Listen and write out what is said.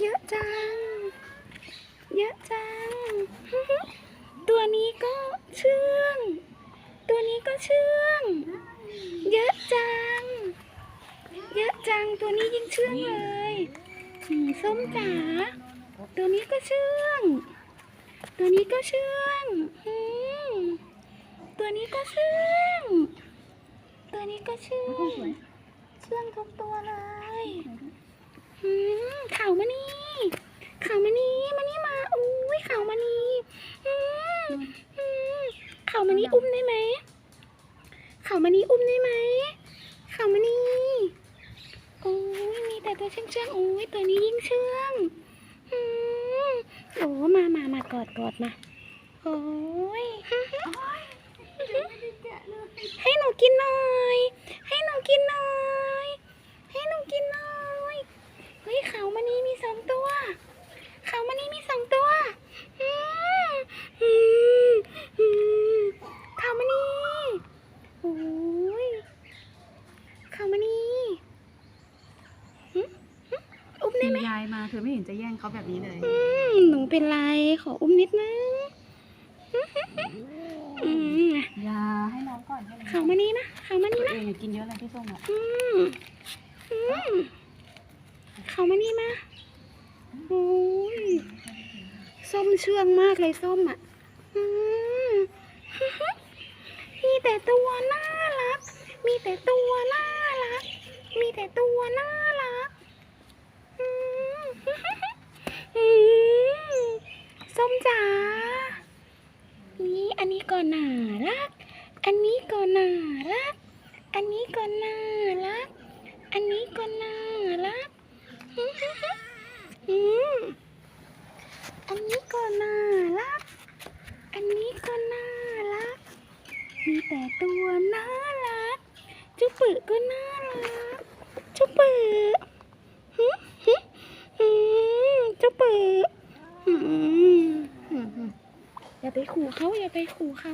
เยอะจัง เยอะจัง ตัวนี้ก็เชื่อง ตัวนี้ก็เชื่อง เยอะจัง เยอะจัง ตัวนี้ยิ่งเชื่องเลยส้มจ๋า ตัวนี้ก็เชื่อง ตัวนี้ก็เชื่องตัวนี้ก็เชื่อง ตัวนี้ก็เชื่อง เชื่องทุกตัวเลย ข่าวมานี่ข่าวมานี่มานี่มาอุ้ยข่าวมานี่ข่าวมานี่อุ้มได้ไหมข่าวมานี่อุ้มได้ไหมข่าวมานี่โอ้ยมีแต่ตัวเชื่องเชื่องโอ้ยตัวนี้ยิ่งเชื่องอืมโอ้มามามากอดกอดมาโอ้ยให้หนูกินหน่อย ให้หนูกินหน่อย ให้หนูกินหน่อย เฮ้ยเขามันนี่มี สองตัวเขามันนี่มีสองตัวเขามันนี่โอ้ยเขามันนี่อุ้มได้ไหมยายมาเธอไม่เห็นจะแย่งเขาแบบนี้เลยหนูเป็นไรขออุ้มนิดนึงอืมยาให้น้องก่อนให้น้องเขามานี่นะเขามาตันี่นะกินเยอะเลยพี่ส้มอะ อืมอืมเขามานี่มาโอ้ย ส้มเชื่องมากเลยส้มอะมีแต่ตัวน่ารัก มีแต่ตัวน่ารัก มีแต่ตัวน่ารักส้มจ๋านี่อันนี้ก็น่ารัก อันนี้ก็น่ารัก อันนี้ก็น่ารัก อันนี้ก็น่ารัก อันนี้ ก็น่ารัก อันนี้ก็น่ารัก มีแต่ตัวน่ารัก จุ๊ปึก็น่ารัก จุ๊ปึฮึฮึอืมจุ๊ปึอืมอืมอย่าไปขู่เขาอย่าไปขู่เขา